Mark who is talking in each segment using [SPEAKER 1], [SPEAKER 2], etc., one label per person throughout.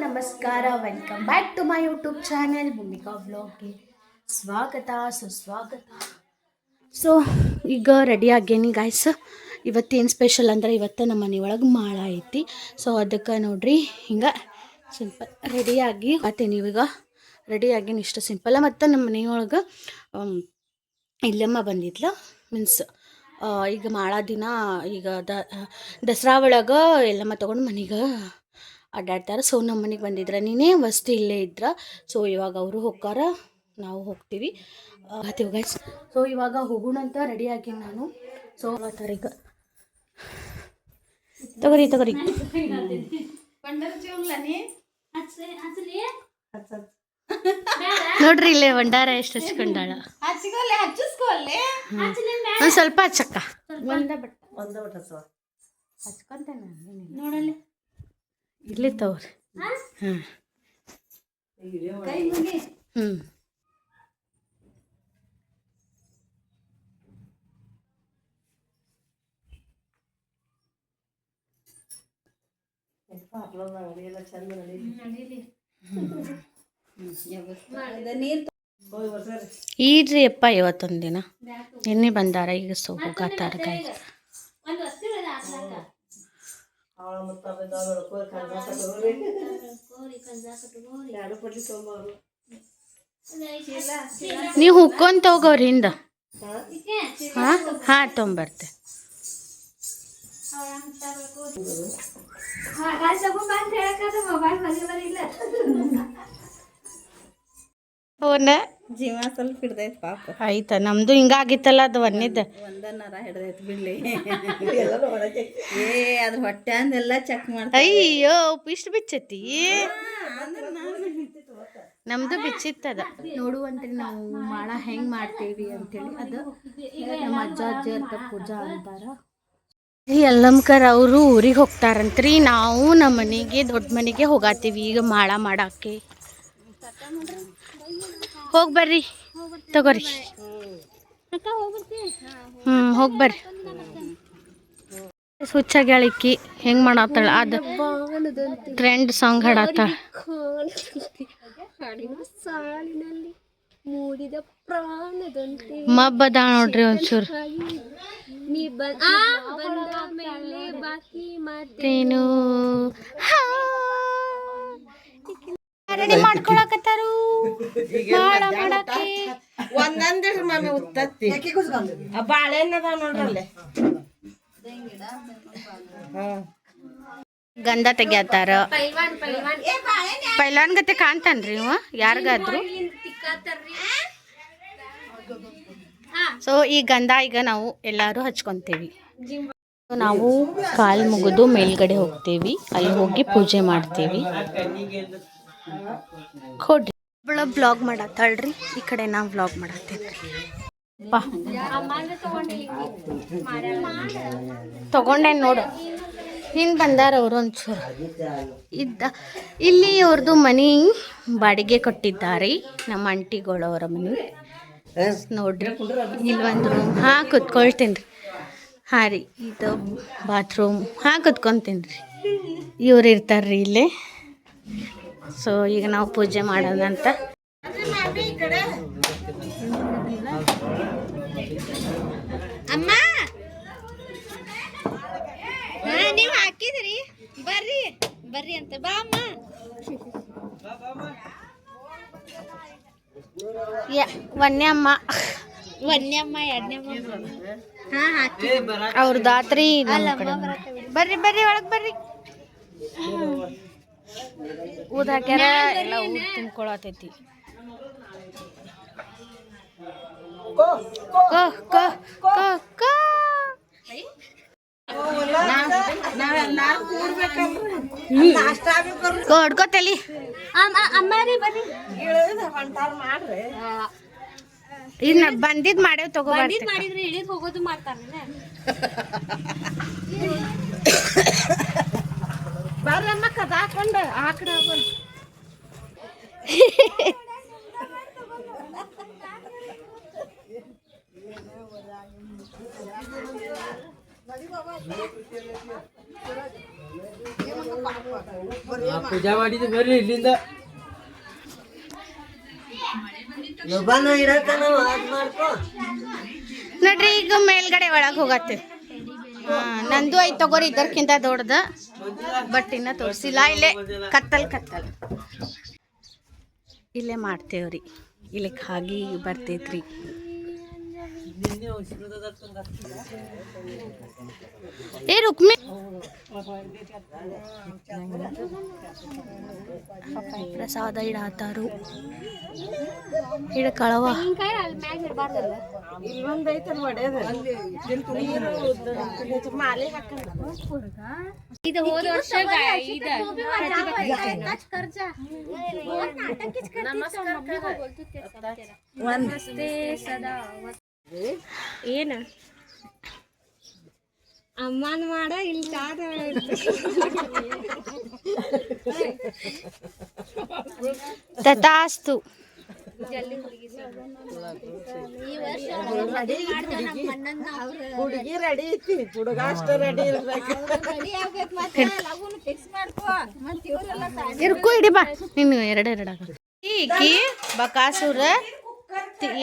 [SPEAKER 1] ನಮಸ್ಕಾರ welcome back to my YouTube channel Bhoomika ವ್ಲಾಗ್ಗೆ ಸ್ವಾಗತ ಸುಸ್ವಾಗತ. ಸೊ ಈಗ ರೆಡಿ ಆಗೇನಿ ಗಾಯ್ಸ್ ಇವತ್ತೇನು ಸ್ಪೆಷಲ್ ಅಂದ್ರೆ ಇವತ್ತು ನಮ್ಮ ಮನೆಯೊಳಗೆ ಮಾಳ ಐತಿ. ಸೊ ಅದಕ್ಕೆ ನೋಡ್ರಿ ಹಿಂಗೆ ಸಿಂಪಲ್ ರೆಡಿಯಾಗಿ ಮತ್ತೆ ನೀವೀಗ ರೆಡಿಯಾಗಿ ಇಷ್ಟು ಸಿಂಪಲ್ಲ ಮತ್ತು ನಮ್ಮ ಮನೆಯೊಳಗೆ ಆಮ್, ಇಲ್ಲಮ್ಮ ಬಂದಿದ್ಲ. ಮೀನ್ಸ್ ಈಗ ಮಾಳ ದಿನ ಈಗ ದ ದಸರಾ ಒಳಗೆ ಎಲ್ಲಮ್ಮ ತೊಗೊಂಡು ಮನೆಗೆ ಅಡ್ಡಾಡ್ತಾರೆ. ಸೊ ನಮ್ಮ ಮನೆಗೆ ಬಂದಿದ್ರ ನೀನೇ ವಸ್ತು ಇಲ್ಲೇ ಇದ್ರ. ಸೊ ಇವಾಗ ಅವರು ಹೋಗ್ತಾರ ನಾವು ಹೋಗ್ತೀವಿ. ಆತೀವಿ ಗೈಸ್ ಸೊ ಇವಾಗ ಹೋಗೋಣ ಅಂತ ರೆಡಿ ಆಗಿ ನಾನು. ಸೊ ತಾರೀಕು ತಗೋರಿ ತಗೋರಿ. ನೋಡ್ರಿ ಇಲ್ಲೇ ಭಂಡಾರ ಎಷ್ಟು ಹಚ್ಕೊಂಡಾಳ. ಒಂದು ಸ್ವಲ್ಪ ಹಚ್ಚಕ್ಕ. ಒಂದ ಬಟ್ಟೆ
[SPEAKER 2] ಒಂದ ಬಟ್ಟೆ
[SPEAKER 1] ಹಚ್ಕೊಂತೇನೆ
[SPEAKER 2] ನೋಡಲ್ಲಿ.
[SPEAKER 1] ಇಲ್ಲಿ ತಗೋರಿ. ಹಾಂ?
[SPEAKER 2] ಕೈ ಮುಗಿ.
[SPEAKER 1] ಹ್ಞೂ ಈಡ್ರಿ ಅಪ್ಪ ಇವತ್ತೊಂದು ದಿನ. ನಿನ್ನೆ ಬಂದಾರ ಈಗ ಸೋಗಾತಾರ ಗಾಯ
[SPEAKER 2] ಅವಳ ಮುತ್ತ ಬಂದವ ಕೋರಿ ಕಳ್ಸ ಕಟ್ಟೋರಿ ಎರಡು ಪಟ್ಲಿ ತೊಗೊಂಬರು
[SPEAKER 1] ನೀವು ಹುಕ್ಕೊಂತ ಹೋಗೋರಿ ಹಿಂದ ಹಾಂ ಹಾಂ ತೊಂಬರ್ತೆ ಫೋನ
[SPEAKER 2] ಜೀವ ಸ್ವಲ್ಪ ಹಿಡ್ದೈತಿ ಪಾಪ.
[SPEAKER 1] ಆಯ್ತಾ ನಮ್ದು ಹಿಂಗಾಗಿತ್ತಲ್ಲ ಅದು ಒಂದಿದ್ದ.
[SPEAKER 2] ಒಂದ ನರ ಹಿಡ್ದೈತಿ ಬಿಡ್ಲಿ. ಏ ಅದ್ರ ಹೊಟ್ಟೆ ಅಂದೆಲ್ಲ ಚೆಕ್ ಮಾಡ್ತಾರೆ
[SPEAKER 1] ಅಯ್ಯೋ ಇಷ್ಟು ಬಿಚ್ಚತಿ ನಮ್ದು ಬಿಚ್ಚಿತ್ತದ. ನೋಡುವಂತ್ರಿ ನಾವು ಮಾಡ ಹೆಂಗ್ ಮಾಡ್ತೀವಿ ಅಂತೇಳಿ. ಅದು ನಮ್ಮ ಅಜ್ಜ ಅಜ್ಜಿ ಅಂತ ಪೂಜಾ ಅಂತಾರ. ಈ ಯಲ್ಲಮ್ಕರ್ ಅವರು ಊರಿಗೆ ಹೋಗ್ತಾರಂತ್ರಿ. ನಾವು ನಮ್ಮ ಮನೆಗೆ ದೊಡ್ಡ ಮನೆಗೆ ಹೋಗಾತೀವಿ. ಈಗ ಮಾಡ ಮಾಡಾಕೆ. ಹೋಗಿ ಬರ್ರಿ ತಗೋರಿ. ಹ್ಞೂ ಹೋಗಿ ಬರ್ರಿ ಹುಚ್ಚಾಗ್ಯಾಳಿಕ್ಕಿ ಹೆಂಗ್ ಮಾಡತ್ತಾಳ? ಅದು ಟ್ರೆಂಡ್ ಸಾಂಗ್ ಹಾಡತ್ತಾಳ.
[SPEAKER 3] ಮೂಡಿದ ಪ್ರಾಣದಂತೆ
[SPEAKER 1] ಮಬ್ಬದ ನೋಡ್ರಿ ಒಂಚೂರು.
[SPEAKER 3] ನೀ ಬಂದ ಮೇಲೆ ಬಾಕಿ
[SPEAKER 1] ಏನು ರೆಡಿ ಮಾಡ್ಕೊಳಕತ್ತಾರು? ಮಾಡ ಮಾಡಕ್ಕೆ
[SPEAKER 2] ಒಂದೊಂದ್ ಮಮ್ಮಿ ಉತ್ತತ್ತಿ. ಬಾಳೆಹಣ್ಣು ಅದಾವ ನೋಡ್ರಲ್ಲೇ.
[SPEAKER 1] ಗಂಧ ತೆಗಿಯತ್ತಾರ ಪೈಲಾನ್ ಗತೆ ಕಾಣ್ತಾನ್ರಿ ಇವ? ಯಾರಿಗಾದ್ರು? ಸೊ ಈ ಗಂಧ ಈಗ ನಾವು ಎಲ್ಲರೂ ಹಚ್ಕೊಂತೀವಿ. ನಾವು ಕಾಲ್ ಮುಗಿದು ಮೇಲ್ಗಡೆ ಹೋಗ್ತೀವಿ. ಅಲ್ಲಿ ಹೋಗಿ ಪೂಜೆ ಮಾಡ್ತೀವಿ. ಕೊಡ್ರಿ. ಒಬ್ಬಳ ಬ್ಲಾಗ್ ಮಾಡತ್ತಾಳ್ರಿ. ಈ ಕಡೆ ನಾ ಬ್ಲಾಗ್ ಮಾಡತ್ತೇನೆ ತಗೊಂಡೆ ನೋಡು. ಹಿಂದೆ ಬಂದಾರ ಅವರು ಒಂಚೂರು. ಇದ್ದ ಇಲ್ಲಿ ಅವ್ರದ್ದು ಮನೆ ಬಾಡಿಗೆ ಕೊಟ್ಟಿದ್ದಾರೆ ನಮ್ಮ ಆಂಟಿಗಳವರ ಮನೆ. ನೋಡ್ರಿ ಇಲ್ಲಿ ಒಂದು ರೂಮ್ ಹಾಂ ಕುತ್ಕೊಳ್ತೀನಿ ರೀ ಹಾಂ ರೀ ಇದು ಬಾತ್ರೂಮ್ ಹಾ ಕುತ್ಕೊತೀನಿ ರೀ ಇವ್ರು ಇರ್ತಾರ್ರಿ ಇಲ್ಲೇ. ಸೊ ಈಗ ನಾವು ಪೂಜೆ ಮಾಡೋದಂತ. ಅಂತ
[SPEAKER 3] ಅಮ್ಮ! ಹಾ ನೀವು ಹಾಕಿದ್ರಿ? ಬರ್ರಿ ಬರ್ರಿ ಅಂತ. ಬಾ ಅಮ್ಮ.
[SPEAKER 1] ಯ ವನ್ಯಮ್ಮ
[SPEAKER 3] ಎರಡನೇ ಎರಡನೇಮ್ಮ ಹಾ ಹಾಕಿ
[SPEAKER 1] ಅವ್ರದ್ದು ಆತ್ರಿ ಬರ್ರಿ ಬರ್ರಿ ಒಳಗೆ ಬರ್ರಿ. ಊದ ಹಾಕ್ಯಾರ ಎಲ್ಲ ಊದ್ ತುಂಬ್ಕೊಳತೈತಿ ಕೋ ಕೋ ಕೋ ಕೋ ಕೋ ಹೊಡ್ಕೋತಲಿ
[SPEAKER 3] ಅಮ್ಮಾರಿ ಬರ್ರಿ
[SPEAKER 1] ಇನ್ನ ಬಂದಿದ್ ಮಾಡೇವ್ ತಗೋಬಾರ್ದು
[SPEAKER 3] ಮಾಡಿದ್ರೆ ಇಳಿದ್ ಹೋಗೋದು ಮಾಡ್ತಾರ
[SPEAKER 2] ಬರ್ರಮ್ಮ ಕದ ಹಾಕೊಂಡು ಆಕಡ
[SPEAKER 4] ಪೂಜಾ ಮಾಡಿದ್ದು ಬರ್ರಿ ಇಲ್ಲಿಂದ
[SPEAKER 1] ನೋಡ್ರಿ ಈಗ ಮೇಲ್ಗಡೆ ಒಳಗೆ ಹೋಗತ್ತೆ ಹಾ ನಂದು ಐತ್ ತಗೋರಿ ಇದಕ್ಕಿಂತ ದೊಡ್ಡದ. ಬಟ್ ಇನ್ನ ತೋರಿಸಿಲ್ಲ, ಇಲ್ಲೇ ಕತ್ತಲ್ ಕತ್ತಲ್. ಇಲ್ಲೇ ಮಾಡ್ತೇವ್ರಿ. ಇಲ್ಲಿ ಹಾಗೆ ಬರ್ತೈತ್ರಿ. ಏ ರುಕ್ಮಿ ಪ್ರಸಾದ ಇಡಾತಾರು ಇಡ ಕಳವ
[SPEAKER 3] ಇದು ಹೋದ ವರ್ಷ ಇದ ಏನ? ಅಮ್ಮನ್ ಮಾಡ ಇಲ್ಲಿ ಚಾದ
[SPEAKER 1] ತಥಾಸ್ತು.
[SPEAKER 2] ಹುಡುಗಿ ರೆಡಿ ಐತಿ. ಹುಡುಗ ಅಷ್ಟ ರೆಡಿ ಇರ್ಬೇಕು
[SPEAKER 1] ಇರ್ಕು ಇಡಿ ಬಾ. ನಿನ್ ಎರಡು ಎರಡು ಬಕಾಸುರ.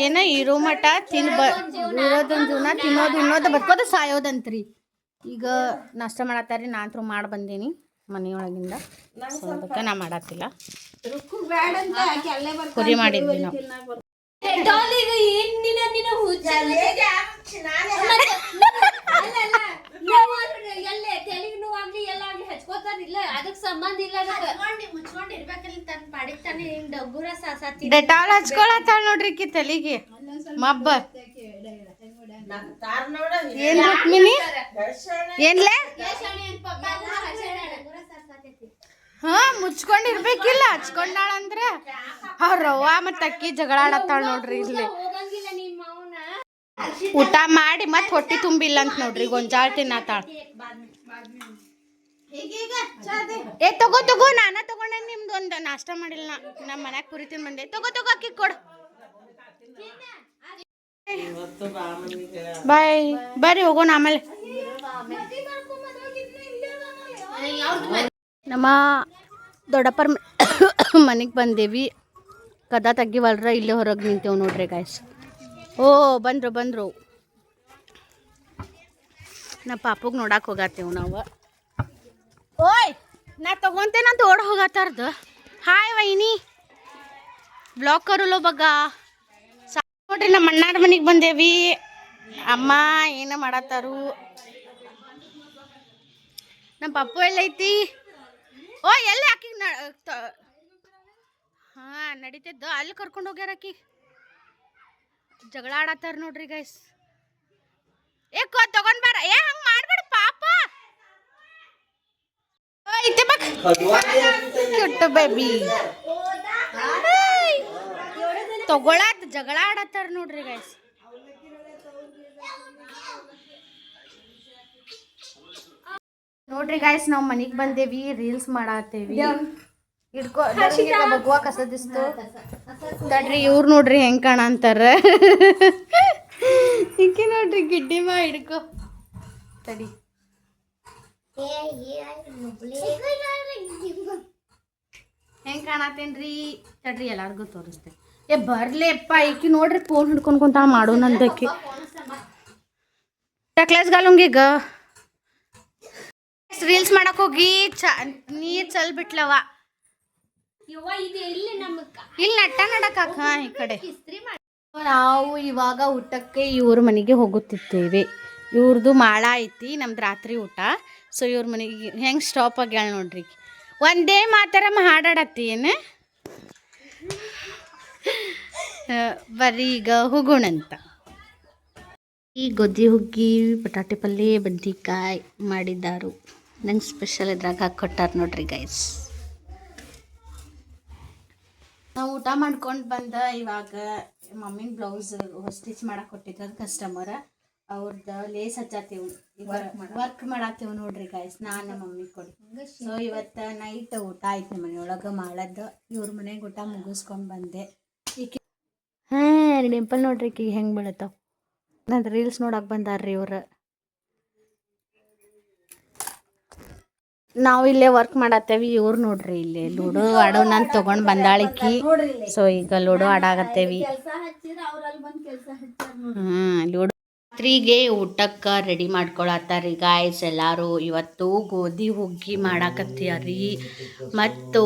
[SPEAKER 1] ಏನ ಇರೋ ಮಠ ತಿನ್ ಬ ಇರೋದೊಂದು ಜೀವನ ತಿನ್ನೋದು ಉಣ್ಣೋದು ಬದುಕೋದು ಸಾಯೋದಂತ್ರಿ. ಈಗ ನಾಷ್ಟ ಮಾಡತ್ತಾರಿ ನಾ ಅಂತೂ ಮಾಡಿ ಬಂದೀನಿ ಮನೆಯೊಳಗಿಂದ. ಸೊ ಅದಕ್ಕೆ ನಾ ಮಾಡತ್ತಿಲ್ಲ ಕುರಿ ಮಾಡಿದ್ವಿ ನಾವು.
[SPEAKER 3] ಎಲ್ಲೇ ತೆಲಿಗೂ ನೋವಾಗ್ಲಿ ಎಲ್ಲ ಆಗ್ಲಿ ಹಚ್ಕೋತಾರಿಲ್ಲ ಅದಕ್ಕೆ ಸಂಬಂಧ ಇಲ್ಲ ಮುಚ್ಕೊಂಡು ಇರ್ಬೇಕಲ್ಲಿ ತನ್ನ ಪಾಡಿಗೆ ತಾನೇ ಹಿಂಗ್ ಡಗ್ಗುರ ಸಾಸತಿ
[SPEAKER 1] ಡೆಟಾಲ್ ಹಚ್ಕೊಳತ್ತಾಳ ನೋಡ್ರಿ ಕಿ ತಲಿಗೆ. ಮಬ್ಬ. ಏನ್ ರುಕ್ಮಿಣಿ? ಏನ್ಲೆ? ಹಾ ಮುಚ್ಕೊಂಡಿರ್ಬೇಕಿಲ್ಲ ಹಚ್ಕೊಂಡಾಳ ಅಂದ್ರ ಅವ್ರ ಅವ್ವ ಮತ್ತ ಅಕ್ಕಿ ಜಗಳಾಡತ್ತಾಳ ನೋಡ್ರಿ ಇಲ್ಲಿ. ಊಟ ಮಾಡಿ ಮತ್ತೆ ಹೊಟ್ಟೆ ತುಂಬಿಲ್ಲ ಅಂತ ನೋಡ್ರಿ ಗೊಂಜಾಳ ತಿನ್ನತ್ತಾಳ ಏ, ತಗೋ ತಗೋ, ನಾನ ತಗೊಂಡೆ ನಿಮ್ದು ಒಂದು ನಾಷ್ಟ ಮಾಡಿಲ್ಲ ನಮ್ಮ ಮನ್ಯಾಗ ಪುರಿ ಬಂದೆ. ತಗೋ ತಗೋ ಅಕ್ಕಿ ಕೊಡು. ಬಾಯ್, ಬರ್ರಿ ಹೋಗೋಣ ಆಮೇಲೆ. ನಮ್ಮ ದೊಡ್ಡಪ್ಪರ ಮನೆಗೆ ಬಂದೇವಿ. ಕದ ತೆಗಿವಲ್ರ ಇಲ್ಲೇ ಹೊರಗೆ ನಿಂತೇವೆ ನೋಡ್ರಿ ಗಾಯ್ಸ್ ಓ, ಬಂದ್ರು ಬಂದ್ರು. ನಮ್ಮ ಪಾಪಗೆ ನೋಡಕ್ಕೆ ಹೋಗತ್ತೇವು ನಾವು. ಓಯ್, ನಾ ತಗೊಂತೇನಂತ ಓಡ್ ಹೋಗತ್ತಾರ್ದು ಹಾಯ್ ವೈನಿ. ಬ್ಲಾಗ್ ಕರುಲೋ ಬಗ್ಗ ನೋಡ್ರಿ, ನಮ್ಮ ಅಣ್ಣಾರ ಮನೆಗೆ ಬಂದೇವಿ. ಅಮ್ಮ ಏನ ಮಾಡತ್ತಾರು? ನಮ್ಮ ಪಪ್ಪು ಎಲ್ಲೈತಿ? ಓ ಎಲ್ಲಿ ಆಕಿ ಹಾ ನಡೀತದ ಅಲ್ಲಿ ಕರ್ಕೊಂಡು ಹೋಗ್ಯಾರ ಆಕಿ. ಜಗಳ ಆಡತ್ತಾರ ನೋಡ್ರಿ ಗೈಸ್ ಏ ಕೋ ತಗೊಂಡ್ ಬಾರ ಏ ಹಂಗ್ ಮಾಡ್ಬೇಡ ಪಾಪ ಓ, ಇತ್ತೆ ಬಕ್ ಕ್ಯೂಟ್ ಬೇಬಿ ತಗೊಳತ್ ಜಗಳ ಆಡತ್ತಾರ ನೋಡ್ರಿ ಗೈಸ್ ನೋಡ್ರಿ ಗಾಯ್ಸ್ ನಾವು ಮನೆಗೆ ಬಂದೇವಿ ರೀಲ್ಸ್ ಮಾಡತ್ತೇವಿ ಹಿಡ್ಕೊ ಕಸದಿಸ್ತು ತಡ್ರಿ ಇವ್ರು ನೋಡ್ರಿ ಹೆಂಗ್ ಕಾಣಂತಾರ ಈಕಿ ನೋಡ್ರಿ ಗಿಡ್ಡಿ ಮಾ ಹಿಡ್ಕೊ. ತಡಿ. ಹೆಂಗ್ ಕಾಣತ್ತೇನ್ರಿ? ತಡ್ರಿ ಎಲ್ಲಾರ್ಗೂ ತೋರಿಸ್ತೇನೆ. ಏ ಬರ್ಲೇಪ್ಪ ಈಕಿ ನೋಡ್ರಿ ಫೋನ್ ಹಿಡ್ಕೊಂಡ್ ಕುಂತ ಮಾಡು ನಂದಕ್ಕೆ ಟಕ್ಲೇಸ್ ಗಾಲುಂಗೀಗ ರೀಲ್ಸ್ ಮಾಡಕ್ ಹೋಗಿ. ಚ ನೀರ್ ಚಲ್ ಬಿಟ್ಲವ
[SPEAKER 3] ಯವ್ವ ಇದು ಎಲ್ಲಿ ನಮ್ಮ
[SPEAKER 1] ಇಲ್ಲಿ ನಟ್ಟ ನಡಕಾಕ ಈ ಕಡೆ. ನಾವು ಇವಾಗ ಊಟಕ್ಕೆ ಇವ್ರ ಮನೆಗೆ ಹೋಗುತ್ತಿದ್ದೇವೆ. ಇವ್ರದ್ದು ಮಾಳ ಐತಿ ನಮ್ದು ರಾತ್ರಿ ಊಟ. ಸೊ ಇವ್ರ ಮನೆಗೆ ಹೆಂಗೆ ಸ್ಟಾಪ್ ಆಗ್ಯಾಳ ನೋಡ್ರಿ. ಒಂದೇ ಮಾತಾರ ಹಾಡಾಡತ್ತಿ ಏನು? ಬರ್ರಿ ಈಗ ಹೋಗೋಣಂತ ಈ ಗೊದ್ದಿ ಹುಗ್ಗಿ ಬಟಾಟೆ ಪಲ್ಯ ಬದ್ನಿಕಾಯಿ ಮಾಡಿದ್ದಾರು. ನಂಗೆ ಸ್ಪೆಷಲ್ ಇದ್ರಾಗ ಹಾಕಿ ಕೊಟ್ಟಾರ ನೋಡ್ರಿ ಗೈಸ್ ನಾವು ಊಟ ಮಾಡ್ಕೊಂಡು ಬಂದ ಇವಾಗ ಮಮ್ಮಿನ ಬ್ಲೌಸ್ ಸ್ಟಿಚ್ ಮಾಡಕ್ ಕೊಟ್ಟಿದ್ದ ಕಸ್ಟಮರ್ ಅವ್ರದ್ದು ಲೇಸ್ ಹಚ್ಚತ್ತೀವಿ ವರ್ಕ್ ಮಾಡಾತೀವಿ ನೋಡ್ರಿ ಗಾಯ್ಸ್ ನಾನು ಮಮ್ಮಿ ಕೊಡಿ ಸೊ ಇವತ್ತು ನೈಟ್ ಊಟ ಆಯ್ತು ಮನೆಯೊಳಗೆ ಮಾಡದ್ದು ಇವ್ರ ಮನೆಗೆ ಊಟ ಮುಗಿಸ್ಕೊಂಡು ಬಂದೆ. ಹಾ ಹಾಂ ಡಿಂಪಲ್ ನೋಡ್ರಿ ಈಗ ಹೆಂಗೆ ಬೀಳತ್ತಾವ. ನಾನು ರೀಲ್ಸ್ ನೋಡಕ್ಕೆ ಬಂದಾರ್ರಿ ಇವ್ರು. ನಾವು ಇಲ್ಲೇ ವರ್ಕ್ ಮಾಡತ್ತೇವಿ ಇವ್ರು ನೋಡ್ರಿ ಇಲ್ಲಿ ಲೂಡೋ ಆಡೋ ನಾನು ತಗೊಂಡ್ ಬಂದಾಳಿಕ್ಕಿ ಸೊ ಈಗ ಲೂಡೋ
[SPEAKER 2] ಹಚ್ಚಾರ
[SPEAKER 1] ಹ್ಮ್ ಲೂಡೋ ರಾತ್ರಿಗೆ ಊಟಕ್ಕೆ ರೆಡಿ ಮಾಡ್ಕೊಳತ್ತಾರಿ ಗಾಯ್ಸ್ ಎಲ್ಲಾರು ಇವತ್ತು ಗೋಧಿ ಹುಗ್ಗಿ ಮಾಡಾಕತ್ತೀರಿ. ಮತ್ತು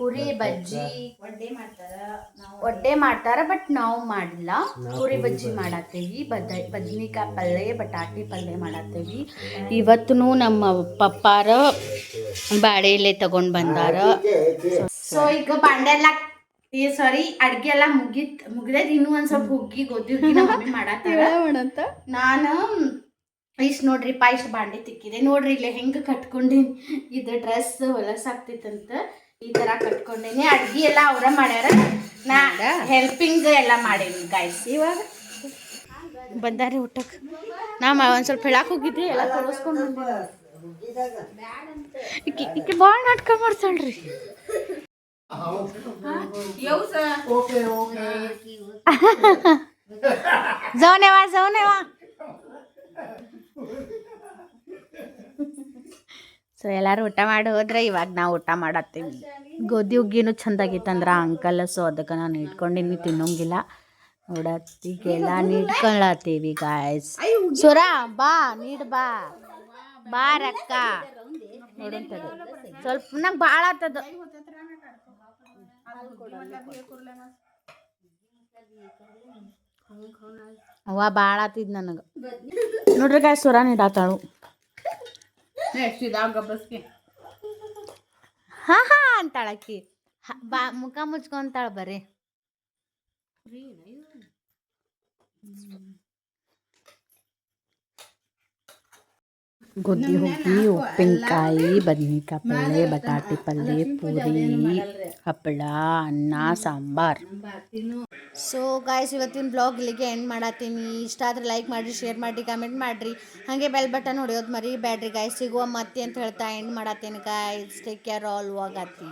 [SPEAKER 1] ಪುರಿ ಬಜ್ಜಿ.
[SPEAKER 2] ಒಡ್ಡೆ ಮಾಡ್ತಾರ ನಾವು.
[SPEAKER 1] ಒಡ್ಡೆ ಮಾಡ್ತಾರ ಬಟ್ ನಾವು ಮಾಡಿಲ್ಲ. ಪುರಿ ಬಜ್ಜಿ ಮಾಡತ್ತೇವಿ ಬದ ಬದ್ನಿಕಾಯಿ ಪಲ್ಯ ಬಟಾಟಿ ಪಲ್ಯ ಮಾಡತ್ತೇವಿ ಇವತ್ತು ನಮ್ಮ ಪಪ್ಪಾರ ಬಾಳೆಲೆ ತಗೊಂಡ್ ಬಂದಾರ. ಸೊ ಈಗ ಬಾಂಡೆ ಈ ಸಾರಿ ಅಡ್ಗೆ ಎಲ್ಲ ಮುಗಿತ್ ಮುಗ್ದೈತ್ ಇನ್ನೂ ಒಂದ್ ಸ್ವಲ್ಪ ಹುಗ್ಗಿ ಗೊತ್ತಿ ಮಮ್ಮಿ ಮಾಡತ್ತಾರ.
[SPEAKER 2] ಮಾಡಂತ?
[SPEAKER 1] ನಾನು ಇಷ್ಟ ನೋಡ್ರಿ ಪಾ ಇಷ್ಟು ಬಾಂಡಿ ತಿಕ್ಕಿದೆ. ನೋಡ್ರಿ ಇಲ್ಲಿ ಹೆಂಗೆ ಕಟ್ಕೊಂಡೀನಿ ಇದು ಡ್ರೆಸ್ ಹೊಲಸಾಗ್ತಿತ್ತಂತ ಈ ತರ ಕಟ್ಕೊಂಡೇನಿ. ಅಡ್ಗೆ ಎಲ್ಲ ಅವ್ರ ಮಾಡ್ಯಾರ. ನಾ ಹೆಲ್ಪಿಂಗ್ ಎಲ್ಲ ಮಾಡೇನಿ ಗಾಯ್ಸ್
[SPEAKER 2] ಇವಾಗ?
[SPEAKER 1] ಬಂದಾರಿ ಊಟಕ್ಕೆ ನಾ ಒಂದು ಸ್ವಲ್ಪ ಹೇಳಕ್ ಹೋಗಿದ್ದೆ ಎಲ್ಲ ತೋರಿಸ್ಕೊಂಡು ಈಕಿ ಈಕಿ ಭಾಳ ನಾಟಕ ಮಾಡ್ತಾಳ್ರಿ. ಜೌನೇವಾ ಜೌನೇವಾ ಸೊ ಎಲ್ಲರೂ ಊಟ ಮಾಡಿ ಹೋದ್ರೆ ಇವಾಗ ನಾವು ಊಟ ಮಾಡತ್ತೀವಿ ಗೋಧಿ ಹುಗ್ಗಿನೂ ಚಂದಾಗಿತ್ತಂದ್ರ ಅಂಕಲ್ ಸೊ ಅದಕ್ಕೆ ನಾನು ಇಟ್ಕೊಂಡಿನಿ ತಿನ್ನೋಂಗಿಲ್ಲ ನೋಡತ್ತಿಗೆಲ್ಲ ನೀಡ್ಕೊಳತ್ತೀವಿ ಗಾಯ್ಸ್ ಸುರಾ ಬಾ ನೀಡ್ ಬಾ ಬಾ ರಕ್ಕ ನೋಡಂತದ ಸ್ವಲ್ಪ ನಂಗೆ ಭಾಳ ಆತದ. ಅವ್ವ ಭಾಳ ಆತಿದ್ ನನಗೆ. ನೋಡ್ರಿ ಗಾಯ ಸುರ ನೀಡಾತಾಳು ಹಾ ಹಾ ಅಂತಾಳಕ್ಕಿ ಹ, ಬಾ ಮುಖ ಮುಚ್ಕೊಂತಾಳ ಬರೀ ಗೋಧಿ ಹುಗ್ಗಿ ಉಪ್ಪಿನಕಾಯಿ ಬದ್ನಿಕಾಯಿ ಪಲ್ಯ ಬಟಾಟೆ ಪಲ್ಯ ಪೂರಿ ಹಪ್ಪಳ ಅನ್ನ ಸಾಂಬಾರ್. ಸೊ ಗಾಯ್ಸ್ ಇವತ್ತಿನ ಬ್ಲಾಗ್ ಇಲ್ಲಿಗೆ ಎಂಡ್ ಮಾಡತ್ತೀನಿ. ಇಷ್ಟ ಆದ್ರೆ ಲೈಕ್ ಮಾಡಿರಿ ಶೇರ್ ಮಾಡಿ ಕಮೆಂಟ್ ಮಾಡಿರಿ. ಹಾಗೆ ಬೆಲ್ ಬಟನ್ ಹೊಡೆಯೋದು ಮರಿ ಬ್ಯಾಡ್ರಿ ಗಾಯ್ಸ್ ಸಿಗುವ ಮತ್ತೆ ಅಂತ ಹೇಳ್ತಾ ಎಂಡ್ ಮಾಡತ್ತೀನಿ ಗಾಯ್ಸ್ ಟೇಕ್ ಕೇರ್ ಆಲ್ ವಾಗತ್ತಿ